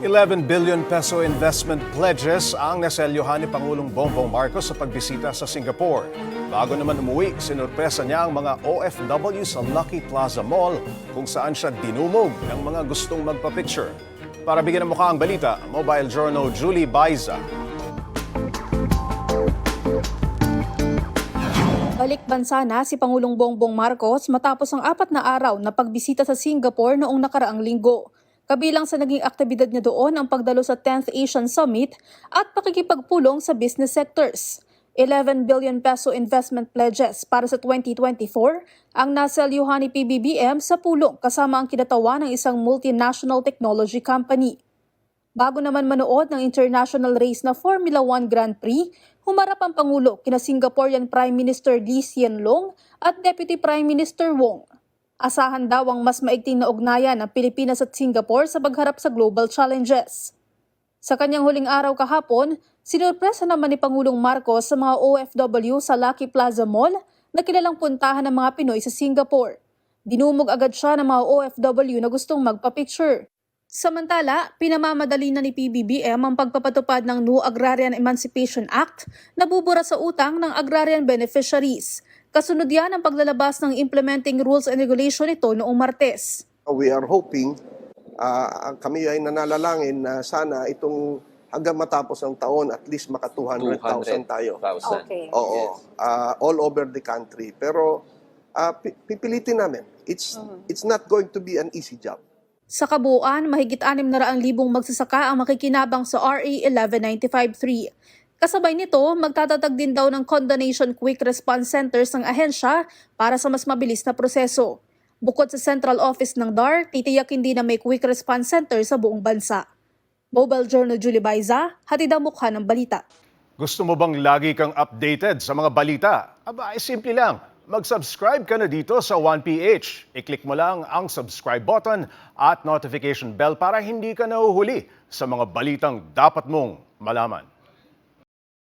11 billion peso investment pledges ang naselyuhan ni Pangulong Bongbong Marcos sa pagbisita sa Singapore. Bago naman umuwi, sinurpresa niya ang mga OFW sa Lucky Plaza Mall kung saan siya dinumog ng mga gustong magpa-picture. Para bigyan ng mukha ang balita, Mobile Journal Julie Baiza. Balik bansa na si Pangulong Bongbong Marcos matapos ang apat na araw na pagbisita sa Singapore noong nakaraang linggo. Kabilang sa naging aktibidad niya doon ang pagdalo sa 10th Asian Summit at pakikipagpulong sa business sectors. 11 billion peso investment pledges para sa 2024 ang naselyuhan ni PBBM sa pulong kasama ang kinatawa ng isang multinational technology company. Bago naman manood ng international race na Formula 1 Grand Prix, humarap ang Pangulo kina Singaporean Prime Minister Lee Hsien Loong at Deputy Prime Minister Wong. Asahan daw ang mas maigting na ugnayan ng Pilipinas at Singapore sa pagharap sa global challenges. Sa kanyang huling araw kahapon, sinurpresa naman ni Pangulong Marcos sa mga OFW sa Lucky Plaza Mall na kilalang puntahan ng mga Pinoy sa Singapore. Dinumog agad siya ng mga OFW na gustong magpa-picture. Samantala, pinamamadali na ni PBBM ang pagpapatupad ng New Agrarian Emancipation Act na bubura sa utang ng agrarian beneficiaries. Kasunod yan ang paglalabas ng implementing rules and regulation nito noong Martes. We are hoping, ah, kami ay nananalangin na sana itong hanggang matapos ng taon at least maka 200,000 tayo. 200,000. Okay. Oo, ah, all over the country. Pero pi- pipilitin namin. It's it's not going to be an easy job. Sa kabuuan, mahigit 600,000 magsasaka ang makikinabang sa RA 11953. Kasabay nito, magtatatag din daw ng Condonation Quick Response Centers ng ahensya para sa mas mabilis na proseso. Bukod sa central office ng DAR, titiyakin din na may quick response center sa buong bansa. Mobile Journal Julie Baiza, hatid ang mukha ng balita. Gusto mo bang lagi kang updated sa mga balita? Aba, ay simple lang. Mag-subscribe ka na dito sa 1PH. I-click mo lang ang subscribe button at notification bell para hindi ka nahuhuli sa mga balitang dapat mong malaman.